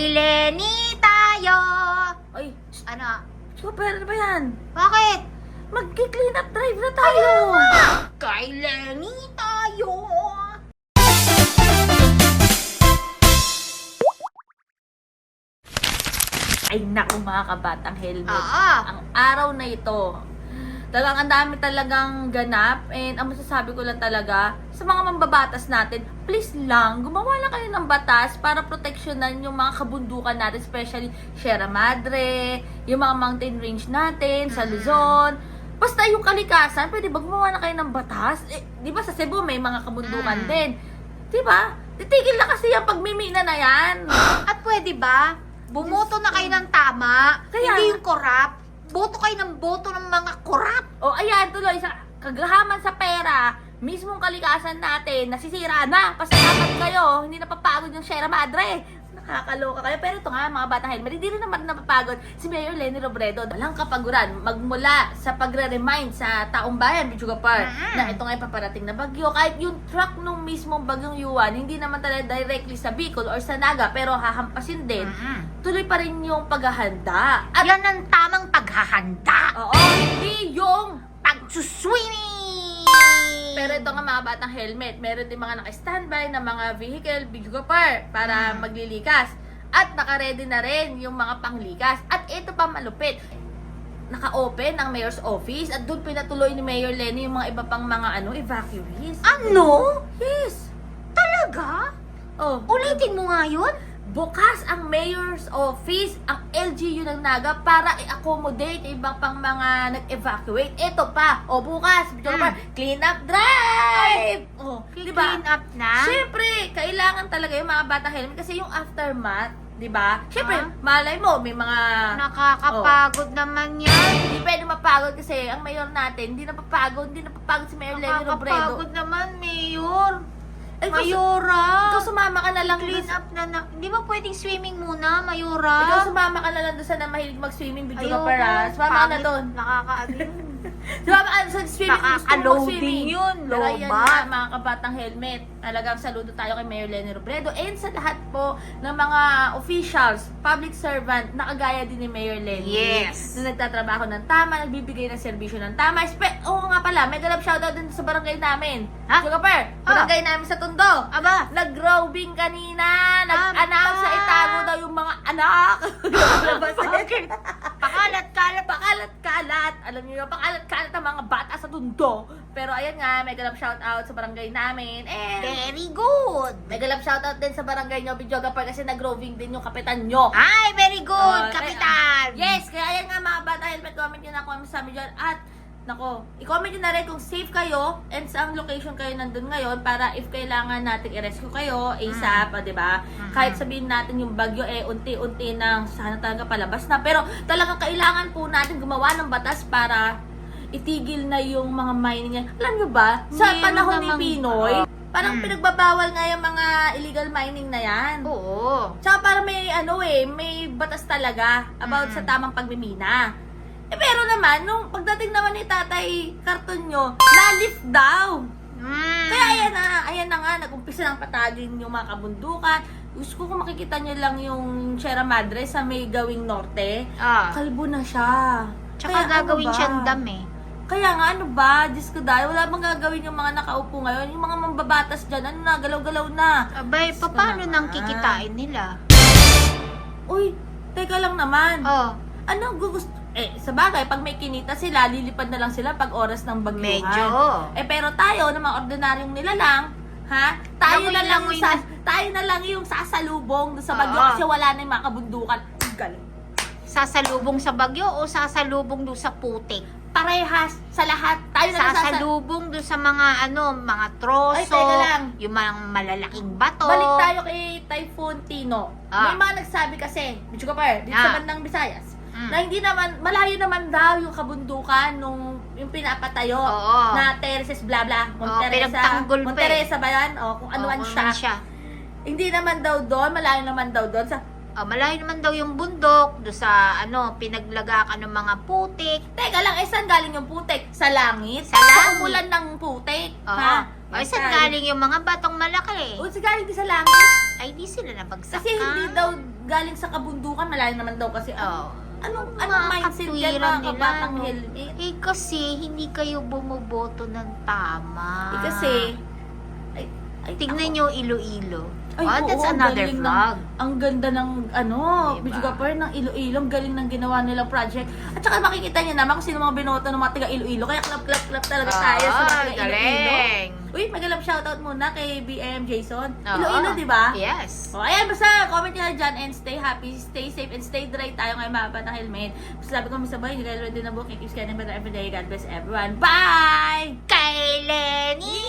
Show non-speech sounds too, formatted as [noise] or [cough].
Lenny tayo! Ay, Ano? super, ano ba yan? Bakit? Mag-clean up drive na tayo. Kay Lenny tayo! Ay, naku mga kabatang helmet. Oo. Ang araw na ito, talagang ang dami talagang ganap and ang masasabi ko lang talaga sa mga mambabatas natin, please lang, gumawa lang kayo ng batas para proteksyonan yung mga kabundukan natin, especially Sierra Madre, yung mga mountain range natin, sa Mm. Luzon. Basta yung kalikasan, pwede ba gumawa na kayo ng batas? Eh, di ba sa Cebu may mga kabundukan Mm. din. Di ba? Titigil na kasi yung pagmimina na yan. [laughs] At pwede ba? Bumoto na kayo ng tama. Kaya- Hindi yung korap. Boto kayo ng boto ng mga korap. O ayan, tuloy, sa kagahaman sa pera, mismong kalikasan natin, nasisira na. Pasalamat kayo, hindi napapagod yung Sierra Madre. Nakakaloka kayo. Pero ito nga, mga batang helmet, hindi rin naman napapagod si Mayor Lenny Robredo. Walang kapaguran magmula sa pagre-remind sa taong bayan, Bichuga Park, Mm. na ito nga'y paparating na bagyo. Kahit yung truck nung mismong bagyong Yuan, hindi naman talaga directly sa Bicol or sa Naga, pero hahampasin din. Tuloy pa rin yung paghahanda. At yan ang tamang paghahanda. Oo, hindi yung Pagsuswimming! Pero ito nga mga batang helmet, meron din mga naka-standby na mga vehicle, bigopar, para Mm. maglilikas. At naka-ready na rin yung mga panglikas. At ito pa malupit, naka-open ang mayor's office at doon pinatuloy ni Mayor Lenny yung mga iba pang mga ano, evacuees. Ano? Yes! Talaga? Oh, Ulitin mo nga yun? Bukas ang mayor's office, ang LGU ng Naga para i-accommodate ibang pang mga nag-evacuate. Ito pa, o bukas, Mm. pa, clean up drive! Oh, di ba? Clean up na? Siyempre, kailangan talaga yung mga bata helmet kasi yung aftermath, di ba? Siyempre, Ah. malay mo, may mga... Nakakapagod naman yan. Hindi pwede mapagod kasi ang mayor natin, hindi napapagod, hindi napapagod si Mayor Lenny Robredo. Nakakapagod naman, Mayor. Mayora. Ikaw sumama ka na lang Clean up na na. Hindi ba pwedeng swimming muna, Ikaw Mayora? sumama ka na lang doon sa na mahilig mag-swimming video ka para. Sumama ka na doon. Nakakaano Sumama ka sa swimming. Gusto mo Nakaka-loading mag-swimming. yun, Pero ayan nga, mga kabatang helmet. Talagang saludo tayo kay Mayor Lenny Robredo and sa lahat po ng mga officials, public servant, nakagaya din ni Mayor Lenny. Yes. Na nagtatrabaho ng tama, nagbibigay ng serbisyo ng tama. Espe- Oo nga pala, may galap shoutout din sa barangay namin. Ha? Sugar Per, barangay namin sa Tondo. Aba, Nag-roving kanina. Nag-announce Aba. na itago daw yung mga anak. [laughs] Bakit? Pakalat-kalat. Alam niyo yung pakalat-kalat ang mga bata sa tundo. Pero ayan nga, may galap shoutout sa barangay namin. And Very good. may galap shoutout din sa barangay nyo, Bidyoga Park, kasi nag-roving din yung kapitan nyo. Ay, very good, Oh, kapitan. Yes, kaya ayan nga mga bata, helmet comment nyo na ano sa amin dyan. At, nako, i-comment nyo na rin kung safe kayo and saan location kayo nandun ngayon para if kailangan natin i-rescue kayo, ASAP, ah, di ba? Mhm. Kahit sabihin natin yung bagyo, eh, unti-unti nang sana talaga palabas na. Pero talagang kailangan po natin gumawa ng batas para itigil na yung mga mining yan. Alam nyo ba, sa Meron panahon ni namang- Pinoy, parang Mm. pinagbabawal nga yung mga illegal mining na yan. Oo. Tsaka parang may ano eh, may batas talaga about Mm. sa tamang pagmimina. Eh pero naman, nung pagdating naman ni Tatay Karton nyo, na-lift daw. Mm. Kaya ayan na, ayan na nga, nag-umpisa ng patagin yung mga kabundukan. Gusto ko kung makikita nyo lang yung Sierra Madre sa may gawing norte. Ah. Kalbo na siya. Tsaka Kaya ano gagawin ba? siyang dam eh. Kaya nga, ano ba? Diyos ko dahil, wala bang gagawin yung mga nakaupo ngayon? Yung mga mambabatas dyan, ano na, galaw-galaw na. Abay, Diyos ko paano naman. nang kikitain nila? Uy, teka lang naman. Oh, Ano gusto eh sa bagay pag may kinita sila lilipad na lang sila pag oras ng bagyuhan. medyo. Eh pero tayo na mga ordinaryong nilalang, ha? Tayo na lang yung sa, tayo na lang yung sasalubong sa bagyo Oo. kasi wala na yung mga kabundukan. Ang Galing. Sasalubong sa bagyo o sasalubong doon sa putik? Parehas sa lahat. Tayo na lang sasal- Sasalubong doon sa mga ano, mga troso, Ay, teka lang. yung mga malalaking bato. Balik tayo kay Typhoon Tino. Ah. May mga nagsabi kasi, medyo ka par, dito Ah. sa bandang Visayas, Mm. na hindi naman, malayo naman daw yung kabundukan nung yung pinapatayo Oo. na terraces bla bla, Monteresa, pinagtanggol pa eh. Monteresa ba yan? O kung ano Oo, man kung siya. ano siya. Hindi naman daw doon, malayo naman daw doon sa Oh, malayo naman daw yung bundok, do sa ano, pinaglagakan ng mga putik. Teka lang, eh saan galing yung putik? Sa langit? Sa langit. umulan ng putik? Oo. Ha? Ay, saan galing yung mga batong malaki? O, sa galing din sa langit? Ay, di sila nabagsak Kasi hindi daw galing sa kabundukan, malayo naman daw kasi. Oh. Anong, anong mindset yan mga nila, kabatang no? helmet? Eh kasi hindi kayo bumoboto ng tama. Eh, kasi, ay, ay, Tignan ako. nyo Iloilo. Ay, oh, oo, that's ang another galing vlog. Ng, ang ganda ng, ano, Diba? Bidyo Gapar, ng Iloilo. Ang galing ng ginawa nilang project. At saka makikita niyo naman kung sino mga binoto ng mga taga Iloilo. Kaya clap, clap, clap talaga tayo sa mga Ah, taga Iloilo. Uy, magalang shoutout muna kay BM Jason. Oo. Iloilo, di ba? Yes. O, ayan, basta comment nyo na dyan and stay happy, stay safe, and stay dry tayo ngayon mga bata helmet. Basta sabi ko misabay, hindi kayo ready na book. Keep scanning better every day. God bless everyone. Bye! Kay Lenny!